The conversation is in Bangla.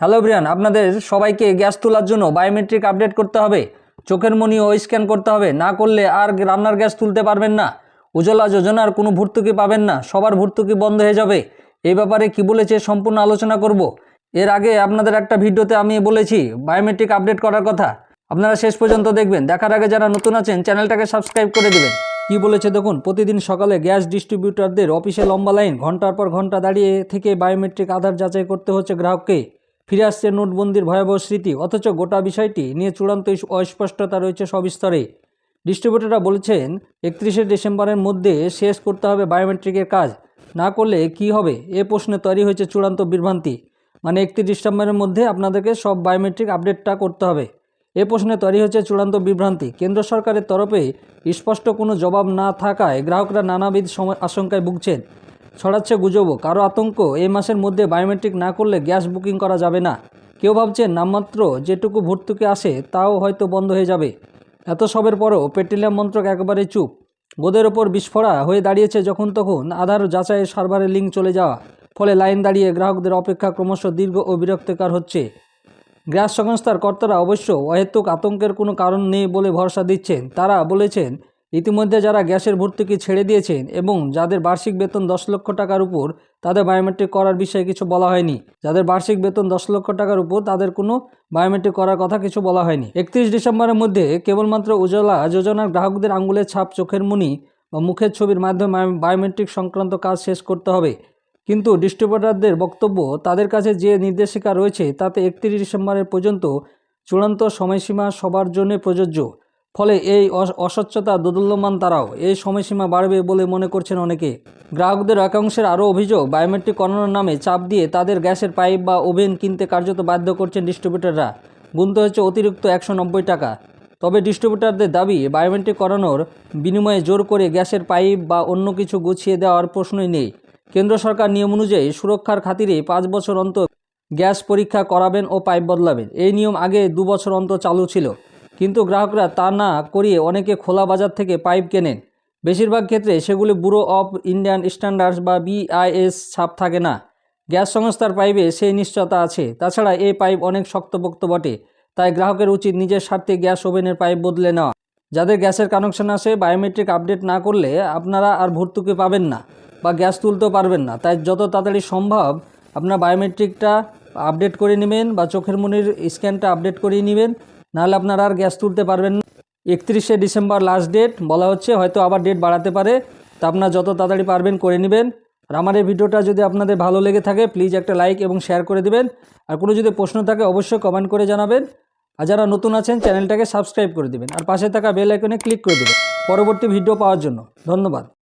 হ্যালো ব্রিয়ান আপনাদের সবাইকে গ্যাস তোলার জন্য বায়োমেট্রিক আপডেট করতে হবে। চোখের মনি ও স্ক্যান করতে হবে। না করলে আর রান্নার গ্যাস তুলতে পারবেন না। উজ্জ্বলা যোজনার কোনো ভর্তুকি পাবেন না। সবার ভর্তুকি বন্ধ হয়ে যাবে। এই ব্যাপারে কি বলেছে সম্পূর্ণ আলোচনা করব। এর আগে আপনাদের একটা ভিডিওতে আমি বলেছি বায়োমেট্রিক আপডেট করার কথা। আপনারা শেষ পর্যন্ত দেখবেন। দেখার আগে যারা নতুন আছেন, চ্যানেলটাকে সাবস্ক্রাইব করে দেবেন। কি বলেছে দেখুন, প্রতিদিন সকালে গ্যাস ডিস্ট্রিবিউটরদের অফিসে লম্বা লাইন, ঘণ্টার পর ঘণ্টা দাঁড়িয়ে থেকে বায়োমেট্রিক আধার যাচাই করতে হচ্ছে গ্রাহককে। ফিরে আসছে নোটবন্দির ভয়াবহ স্মৃতি। অথচ গোটা বিষয়টি নিয়ে চূড়ান্ত অস্পষ্টতা রয়েছে সব স্তরে ডিস্ট্রিবিউটররা বলেছেন, একত্রিশে ডিসেম্বরের মধ্যে শেষ করতে হবে বায়োমেট্রিকের কাজ। না করলে কি হবে? এ প্রশ্নে তৈরি হয়েছে চূড়ান্ত বিভ্রান্তি। মানে একত্রিশ ডিসেম্বরের মধ্যে আপনাদেরকে সব বায়োমেট্রিক আপডেটটা করতে হবে। এ প্রশ্নে তৈরি হচ্ছে চূড়ান্ত বিভ্রান্তি। কেন্দ্র সরকারের তরফে স্পষ্ট কোনো জবাব না থাকায় গ্রাহকরা নানাবিধ আশঙ্কায় ভুগছেন। ছড়াচ্ছে গুজবও। কারও আতঙ্ক এই মাসের মধ্যে বায়োমেট্রিক না করলে গ্যাস বুকিং করা যাবে না। কেউ ভাবছেন নামমাত্র যেটুকু ভর্তুকি আসে, তাও হয়তো বন্ধ হয়ে যাবে। এত সবের পরও পেট্রোলিয়াম মন্ত্রক একেবারে চুপ। গোদের ওপর বিস্ফোরা হয়ে দাঁড়িয়েছে যখন তখন আধার যাচাইয়ের সার্ভারের লিঙ্ক চলে যাওয়া। ফলে লাইন দাঁড়িয়ে গ্রাহকদের অপেক্ষা ক্রমশ দীর্ঘ ও বিরক্তিকর হচ্ছে। গ্যাস সংস্থার কর্তারা অবশ্য অহেতুক আতঙ্কের কোনো কারণ নেই বলে ভরসা দিচ্ছেন। তারা বলেছেন ইতিমধ্যে যারা গ্যাসের ভর্তুকি ছেড়ে দিয়েছেন এবং যাদের বার্ষিক বেতন দশ লক্ষ টাকার উপর, তাদের বায়োমেট্রিক করার বিষয়ে কিছু বলা হয়নি। যাদের বার্ষিক বেতন দশ লক্ষ টাকার উপর, তাদের কোনো বায়োমেট্রিক করার কথা কিছু বলা হয়নি। একত্রিশ ডিসেম্বরের মধ্যে কেবলমাত্র উজ্জ্বলা যোজনার গ্রাহকদের আঙ্গুলের ছাপ চোখের মুনি বা মুখের ছবির মাধ্যমে বায়োমেট্রিক সংক্রান্ত কাজ শেষ করতে হবে। কিন্তু ডিস্ট্রিবিউটারদের বক্তব্য তাদের কাছে যে নির্দেশিকা রয়েছে, তাতে একত্রিশ ডিসেম্বরের পর্যন্ত চূড়ান্ত সময়সীমা সবার জন্য প্রযোজ্য। ফলে এই অস- অস্বচ্ছতা দোদুল্যমান তারাও এই সময়সীমা বাড়বে বলে মনে করছেন অনেকে। গ্রাহকদের একাংশের আরও অভিযোগ, বায়োমেট্রিক করানোর নামে চাপ দিয়ে তাদের গ্যাসের পাইপ বা ওভেন কিনতে কার্যত বাধ্য করছেন ডিস্ট্রিবিউটাররা। গুনতে হচ্ছে অতিরিক্ত একশো নব্বই টাকা। তবে ডিস্ট্রিবিউটারদের দাবি, বায়োমেট্রিক করানোর বিনিময়ে জোর করে গ্যাসের পাইপ বা অন্য কিছু গুছিয়ে দেওয়ার প্রশ্নই নেই। কেন্দ্র সরকার নিয়ম অনুযায়ী সুরক্ষার খাতিরে পাঁচ বছর অন্তর গ্যাস পরীক্ষা করাবেন ও পাইপ বদলাবেন। এই নিয়ম আগে দু বছর অন্তর চালু ছিল। কিন্তু গ্রাহকরা তা না করিয়ে অনেকে খোলা বাজার থেকে পাইপ কেনেন। বেশিরভাগ ক্ষেত্রে সেগুলি ব্যুরো অফ ইন্ডিয়ান স্ট্যান্ডার্ডস বা বিআইএস ছাপ থাকে না। গ্যাস সংস্থার পাইপে সেই নিশ্চয়তা আছে। তাছাড়া এই পাইপ অনেক শক্তপোক্ত বটে, তাই গ্রাহকের উচিত নিজের স্বার্থে গ্যাস ওভেনের পাইপ বদলে নেওয়া। যাদের গ্যাসের কানেকশন আসে বায়োমেট্রিক আপডেট না করলে আপনারা আর ভর্তুকি পাবেন না বা গ্যাস তুলতেও পারবেন না। তাই যত তাড়াতাড়ি সম্ভব আপনার বায়োমেট্রিকটা আপডেট করে নেবেন বা চোখের মনির স্ক্যানটা আপডেট করিয়ে নেবেন। নাহলে আপনারা আর গ্যাস তুলতে পারবেন না। একত্রিশে ডিসেম্বর লাস্ট ডেট বলা হচ্ছে হয়তো আবার ডেট বাড়াতে পারে। তা আপনারা যত তাড়াতাড়ি পারবেন করে নেবেন। আর আমার এই ভিডিওটা যদি আপনাদের ভালো লেগে থাকে প্লিজ একটা লাইক এবং শেয়ার করে দিবেন। আর কোনো যদি প্রশ্ন থাকে, অবশ্যই কমেন্ট করে জানাবেন। আর যারা নতুন আছেন চ্যানেলটাকে সাবস্ক্রাইব করে দিবেন। আর পাশে থাকা বেল আইকনে ক্লিক করে দেবেন। পরবর্তী ভিডিও পাওয়ার জন্য। ধন্যবাদ।